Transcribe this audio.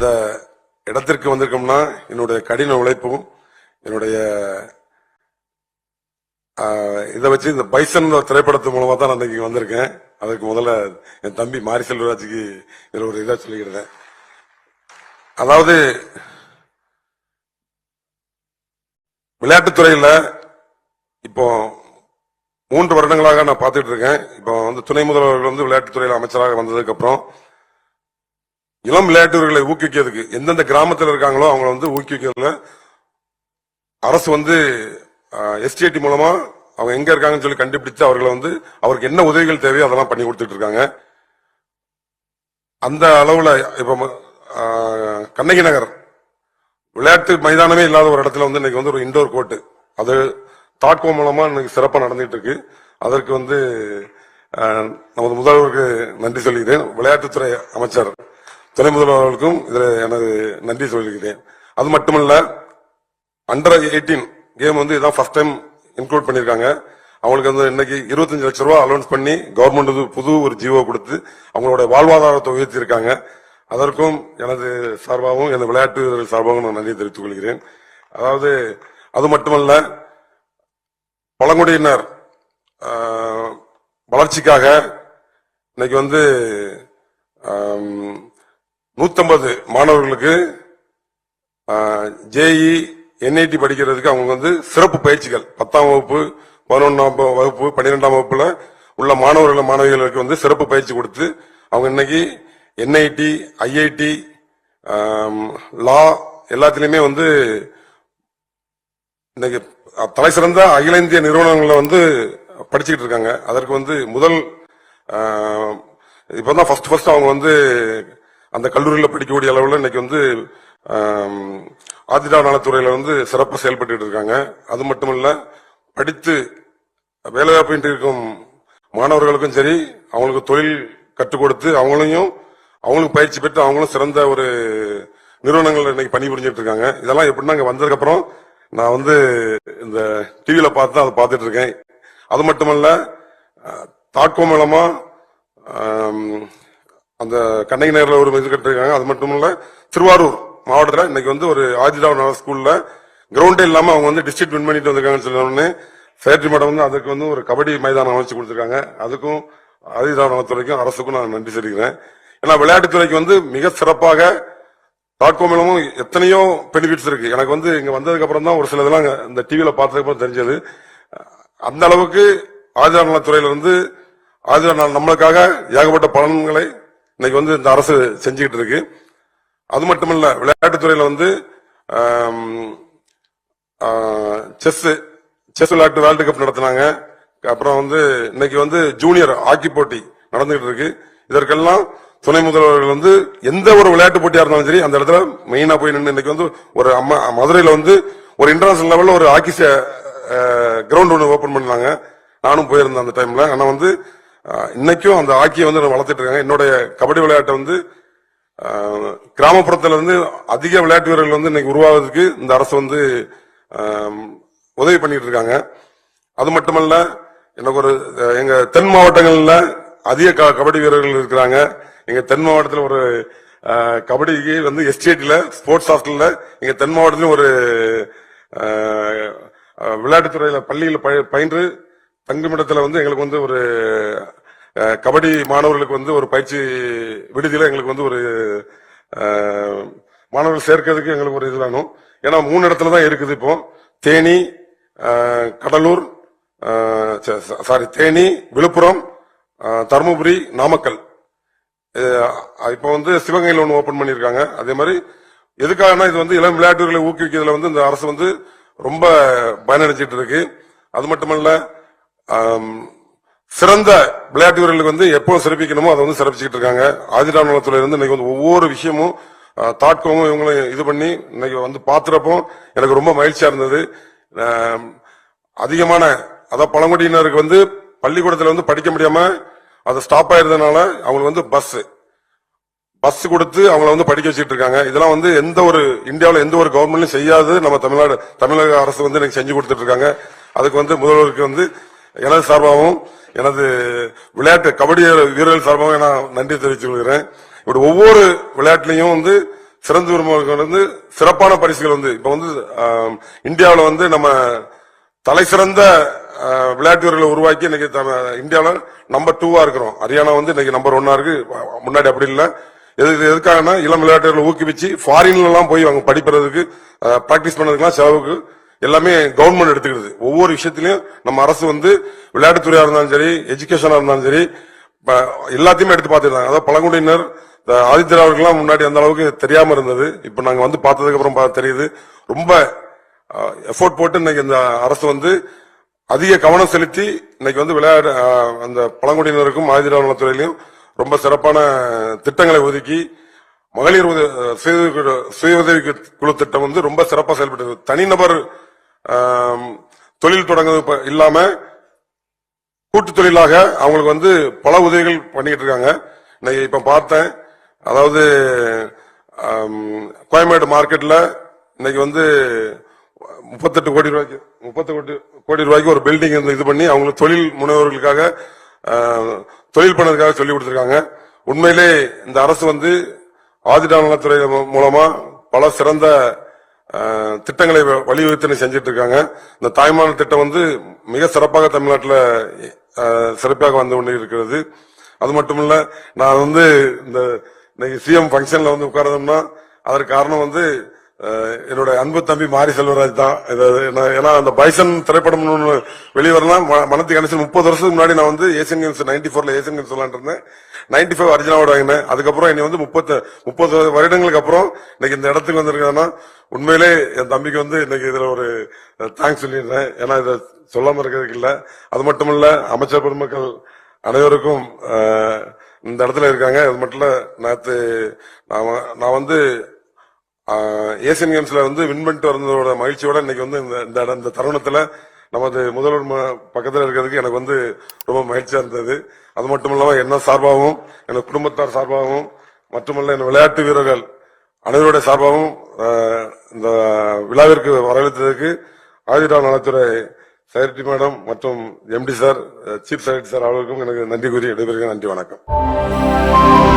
இந்த இடத்திற்கு வந்திருக்கோம்னா என்னுடைய கடின உழைப்பும் என்னுடைய இதை வச்சு இந்த பைசன் திரைப்படத்து மூலமா தான் நான் இங்கே வந்திருக்கேன். அதுக்கு முதல்ல என் தம்பி மாரி செல்வராஜுக்கு இதுல ஒரு இதா சொல்லிக்கிறேன் அதாவது விளையாட்டுத்துறையில இப்போ மூன்று வருடங்களாக நான் பார்த்துட்டு இருக்கேன். இப்போ வந்து துணை முதல்வர்கள் வந்து விளையாட்டுத்துறையில் அமைச்சராக வந்ததுக்கு அப்புறம் இளம் விளையாட்டுவர்களை ஊக்குவிக்கிறதுக்கு எந்தெந்த கிராமத்தில் இருக்காங்களோ அவங்களை வந்து ஊக்குவிக்கிறதுல அரசு வந்து எஸ்டிஐடி மூலமா அவங்க எங்க இருக்காங்கன்னு சொல்லி கண்டுபிடிச்சு அவர்களை வந்து அவருக்கு என்ன உதவிகள் தேவையோ அதெல்லாம் பண்ணி கொடுத்துட்டு இருக்காங்க. அந்த அளவுல இப்ப கண்ணகி நகர் விளையாட்டு மைதானமே இல்லாத ஒரு இடத்துல வந்து இன்னைக்கு வந்து ஒரு இண்டோர் கோர்ட் அது தாக்கோ மூலமா இன்னைக்கு சிறப்பாக நடந்துட்டு இருக்கு. அதற்கு வந்து நமது முதல்வருக்கு நன்றி சொல்கிறேன் விளையாட்டுத்துறை அமைச்சர் துணை முதல்வர்களுக்கும் இதில் எனது நன்றி சொல்லியிருக்கிறேன். அது மட்டுமல்ல அண்டர் எயிட்டீன் கேம் வந்து இதான் ஃபர்ஸ்ட் டைம் இன்க்ளூட் பண்ணியிருக்காங்க. அவங்களுக்கு வந்து இன்னைக்கு இருபத்தஞ்சு லட்ச ரூபாய் அலௌன்ஸ் பண்ணி கவர்மெண்ட் வந்து புது ஒரு ஜீவோ கொடுத்து அவங்களோட வாழ்வாதாரத்தை உயர்த்தியிருக்காங்க. அதற்கும் எனது சார்பாகவும் எனது விளையாட்டு வீரர்கள் சார்பாகவும் நான் நன்றி தெரிவித்துக் கொள்கிறேன். அதாவது அது மட்டுமல்ல பழங்குடியினர் வளர்ச்சிக்காக இன்னைக்கு வந்து நூத்தம்பது மாணவர்களுக்கு ஜேஇ என்ஐடி படிக்கிறதுக்கு அவங்க வந்து சிறப்பு பயிற்சிகள். பத்தாம் வகுப்பு பதினொன்றாம் வகுப்பு பன்னிரெண்டாம் வகுப்புல உள்ள மாணவர்கள் மாணவிகளுக்கு வந்து சிறப்பு பயிற்சி கொடுத்து அவங்க இன்னைக்கு என்ஐடி ஐஐடி லா எல்லாத்துலேயுமே வந்து இன்னைக்கு தலை சிறந்த அகில இந்திய நிறுவனங்களை வந்து படிச்சுக்கிட்டு இருக்காங்க. அதற்கு வந்து முதல் ஆஹ், இப்பதான் ஃபர்ஸ்ட் ஃபர்ஸ்ட் அவங்க வந்து அந்த கல்லூரியில் படிக்கக்கூடிய அளவில் இன்னைக்கு வந்து ஆதிதா நலத்துறையில் வந்து சிறப்பாக செயல்பட்டு இருக்காங்க. அது மட்டுமல்ல படித்து வேலைவாய்ப்பின்றி இருக்கும் மாணவர்களுக்கும் சரி அவங்களுக்கு தொழில் கற்றுக் கொடுத்து அவங்களையும் அவங்களுக்கு பயிற்சி பெற்று அவங்களும் சிறந்த ஒரு நிறுவனங்கள் இன்னைக்கு பணிபுரிஞ்சிட்டு இருக்காங்க. இதெல்லாம் எப்படின்னா இங்கே வந்ததுக்கப்புறம் நான் வந்து இந்த டிவியில் பார்த்து தான் அதை பார்த்துட்டு இருக்கேன். அது மட்டுமல்ல அஹ், மூலமாக அந்த கண்ணகி நேரில் ஒரு இது கட்டிருக்காங்க அது மட்டும் இல்ல திருவாரூர் மாவட்டத்தில் இன்னைக்கு வந்து ஒரு ஆதிராவ் நல ஸ்கூல்ல கிரவுண்டே இல்லாம அவங்க வந்து டிஸ்ட்ரிக்ட் வின் பண்ணிட்டு வந்திருக்காங்கன்னு சொன்னோடனே சேட்ரி மேடம் வந்து அதுக்கு வந்து ஒரு கபடி மைதானம் அமைச்சு கொடுத்துருக்காங்க. அதுக்கும் ஆதிராவ் நலத்துறைக்கும் அரசுக்கும் நான் நன்றி தெரிவிக்கிறேன் ஏன்னா விளையாட்டுத்துறைக்கு வந்து மிக சிறப்பாக டாட்கோ மூலமும் எத்தனையோ பெனிஃபிட்ஸ் இருக்கு. எனக்கு வந்து இங்க வந்ததுக்கு அப்புறம் தான் ஒரு சில இதெல்லாம் இந்த டிவியில பார்த்ததுக்கு அப்புறம் தெரிஞ்சது. அந்த அளவுக்கு ஆதிர நலத்துறையில இருந்து ஆதிர நம்மளுக்காக ஏகப்பட்ட பலன்களை இன்னைக்கு வந்து இந்த அரசு செஞ்சுக்கிட்டு இருக்கு. அது மட்டுமல்ல விளையாட்டுத்துறையில வந்து செஸ் செஸ் விளையாட்டு வேர்ல்டு கப் நடத்தினாங்க. அப்புறம் வந்து இன்னைக்கு வந்து ஜூனியர் ஹாக்கி போட்டி நடந்துகிட்டு இருக்கு. இதற்கெல்லாம் துணை முதல்வர்கள் வந்து எந்த ஒரு விளையாட்டு போட்டியா இருந்தாலும் சரி அந்த இடத்துல மெயினா போய் நின்று இன்னைக்கு வந்து ஒரு அம்மா மதுரையில வந்து ஒரு இன்டர்நேஷனல் லெவல்ல ஒரு ஹாக்கி கிரவுண்ட் ஒன்று ஓபன் பண்ணாங்க நானும் போயிருந்தேன் அந்த டைம்ல ஆனா வந்து இன்னைக்கும் அந்த ஹாக்கியை வந்து வளர்த்துட்டு இருக்காங்க. என்னுடைய கபடி விளையாட்டை வந்து கிராமப்புறத்துல இருந்து அதிக விளையாட்டு வீரர்கள் வந்து இன்னைக்கு உருவாவதற்கு இந்த அரசு வந்து உதவி பண்ணிட்டு இருக்காங்க. அது மட்டுமல்ல எனக்கு ஒரு எங்க தென் மாவட்டங்கள்ல அதிக க- கபடி வீரர்கள் இருக்கிறாங்க. எங்க தென் மாவட்டத்தில் ஒரு கபடிக்கு வந்து எஸ்டேட்ல ஸ்போர்ட்ஸ் ஹாஸ்டல்ல எங்க தென் மாவட்டத்திலும் ஒரு விளையாட்டுத்துறையில பள்ளியில் பயின்று தங்குமிடத்தில் வந்து எங்களுக்கு வந்து ஒரு கபடி மாணவர்களுக்கு வந்து ஒரு பயிற்சி விடுதியில் எங்களுக்கு வந்து ஒரு மாணவர்கள் சேர்க்கிறதுக்கு எங்களுக்கு ஒரு இது வேணும். ஏன்னா மூணு இடத்துல தான் இருக்குது இப்போ. தேனி கடலூர் சாரி தேனி விழுப்புரம் தருமபுரி நாமக்கல். இப்போ வந்து சிவகங்கையில் ஒன்று ஓபன் பண்ணியிருக்காங்க. அதே மாதிரி எதுக்காகனா இது வந்து இளம் விளையாட்டுகளை ஊக்குவிக்கிறதுல வந்து இந்த அரசு வந்து ரொம்ப பயனடைஞ்சிட்டு இருக்கு. அது மட்டுமல்ல சிறந்த விளையாட்டு வீரர்களுக்கு வந்து எப்போ சிறப்பிக்கணுமோ அதை வந்து சிறப்பிச்சுட்டு இருக்காங்க. ஆதிராம் நலத்துறை இருந்து இன்னைக்கு வந்து ஒவ்வொரு விஷயமும் தாட்கமும் இவங்களும் இது பண்ணி இன்னைக்கு வந்து பாத்துறப்போ எனக்கு ரொம்ப மகிழ்ச்சியா இருந்தது. அதிகமான அதாவது பழங்குடியினருக்கு வந்து பள்ளிக்கூடத்துல வந்து படிக்க முடியாம அது ஸ்டாப் ஆயிருந்ததுனால அவங்களுக்கு வந்து பஸ் பஸ் கொடுத்து அவங்கள வந்து படிக்க வச்சுட்டு இருக்காங்க. இதெல்லாம் வந்து எந்த ஒரு இந்தியாவில் எந்த ஒரு கவர்மெண்ட்லையும் செய்யாது நம்ம தமிழ்நாடு தமிழக அரசு வந்து எனக்கு செஞ்சு கொடுத்துட்டு இருக்காங்க. அதுக்கு வந்து முதல்வருக்கு வந்து எனது சார்பாகவும் எனது விளையாட்டு கபடி வீரர்கள் சார்பாகவும் நான் நன்றி தெரிவித்துக் கொள்கிறேன். இப்படி ஒவ்வொரு விளையாட்டுலையும் வந்து சிறந்து விரும்புவர்கள் வந்து சிறப்பான பரிசுகள் வந்து இப்ப வந்து இந்தியாவில் வந்து நம்ம தலை சிறந்த விளையாட்டு வீரர்களை உருவாக்கி இன்னைக்கு இந்தியாவில் நம்பர் டூவா இருக்கிறோம். ஹரியானா வந்து இன்னைக்கு நம்பர் ஒன்னா இருக்கு. முன்னாடி அப்படி இல்லை. எது இது எதுக்காகனா இளம் விளையாட்டுகளை ஊக்குவிச்சு ஃபாரின்லாம் போய் அவங்க படிப்பதற்கு பிராக்டிஸ் பண்ணதுக்கெல்லாம் செலவுக்கு எல்லாமே கவர்மெண்ட் எடுத்துக்கிறது. ஒவ்வொரு விஷயத்திலையும் நம்ம அரசு வந்து விளையாட்டுத்துறையா இருந்தாலும் சரி எஜுகேஷனா இருந்தாலும் சரி எல்லாத்தையுமே எடுத்து பார்த்துருந்தாங்க. அதாவது பழங்குடியினர் இந்த முன்னாடி அந்த அளவுக்கு தெரியாம இருந்தது. இப்ப நாங்க வந்து பார்த்ததுக்கு அப்புறம் தெரியுது. ரொம்ப எஃபோர்ட் போட்டு இன்னைக்கு இந்த அரசு வந்து அதிக கவனம் செலுத்தி இன்னைக்கு வந்து விளையாடு அந்த பழங்குடியினருக்கும் ஆதிதிராவிட நலத்துறையிலும் ரொம்ப சிறப்பான திட்டங்களை ஒதுக்கி மகளிர் சுய உதவி குழு- சுய உதவி குழு திட்டம் வந்து ரொம்ப சிறப்பாக செயல்பட்டது. தனிநபர் தொழில் தொடங்குறது இல்லாம கூட்டு தொழிலாக அவங்களுக்கு வந்து பல உதவிகள் பண்ணிட்டு இருக்காங்க. இன்னைக்கு இப்ப பார்த்தேன். அதாவது கோயம்பேடு மார்க்கெட்ல இன்னைக்கு வந்து முப்பத்தெட்டு கோடி ரூபாய்க்கு முப்பத்து கோடி கோடி ரூபாய்க்கு ஒரு பில்டிங் வந்து இது பண்ணி அவங்களுக்கு தொழில் முனைவோர்களுக்காக தொழில் பண்ணதுக்காக சொல்லி கொடுத்துருக்காங்க. உண்மையிலே இந்த அரசு வந்து ஆதிடான நலத்துறை மூலமா பல சிறந்த திட்டங்களை வ- செஞ்சிட்டு இருக்காங்க இந்த தாய்மான திட்டம் வந்து மிக சிறப்பாக தமிழ்நாட்டில் சிறப்பாக வந்து கொண்டு இருக்கிறது அது மட்டும் இல்ல நான் வந்து இந்த இன்னைக்கு சிஎம் ஃபங்க்ஷன்ல வந்து உட்கார்ந்தோம்னா அதற்கு காரணம் வந்து என்னோட அன்பு தம்பி மாரி செல்வராஜ் தான். நான் ஏன்னா அந்த பைசன் திரைப்படம் வெளியே வெளிவரலாம் ம- மனத்து கணேசன் முப்பது வருஷத்துக்கு முன்னாடி நான் வந்து ஏசியன் கேம்ஸ் நைன்டி ஃபோர்ல ஏசியன் கேம்ஸ் விளாண்டு இருந்தேன். நைன்டி ஃபைவ் அரிஜினாவோட வாங்கினேன். அதுக்கப்புறம் என்னை வந்து முப்பத்து முப்பது வருடங்களுக்கு அப்புறம் இன்னைக்கு இந்த இடத்துக்கு வந்திருக்கேன்னா உண்மையிலே என் தம்பிக்கு வந்து இன்னைக்கு இதுல ஒரு தேங்க்ஸ் சொல்லிடுறேன். ஏன்னா இதை சொல்லாம இருக்கிறதுக்கு இல்லை. அது மட்டும் இல்ல அமைச்சர் பெருமக்கள் அனைவருக்கும் இந்த இடத்துல இருக்காங்க. அது மட்டும் இல்ல நேற்று நான் நான் வந்து ஏசியன் கேம்ஸ்ல வந்து வின் பண்ணிட்டு வந்ததோட மகிழ்ச்சியோட இன்னைக்கு வந்து இந்த இந்த இந்த தருணத்துல நமது முதல்வர் ம- இருக்கிறதுக்கு எனக்கு வந்து ரொம்ப மகிழ்ச்சியா இருந்தது. அது மட்டும் இல்லாமல் என்ன சார்பாகவும் எனது குடும்பத்தார் சார்பாகவும் மட்டுமல்ல என் விளையாட்டு வீரர்கள் அனைவருடைய சார்பாகவும் இந்த விழாவிற்கு வரவேற்றதற்கு ஆதிரா நலத்துறை செக்ரட்டரி மேடம் மற்றும் MD sir chief secretary sir அவர்களுக்கும் எனக்கு நன்றி கூறி விடைபெறுகிறேன். நன்றி வணக்கம்.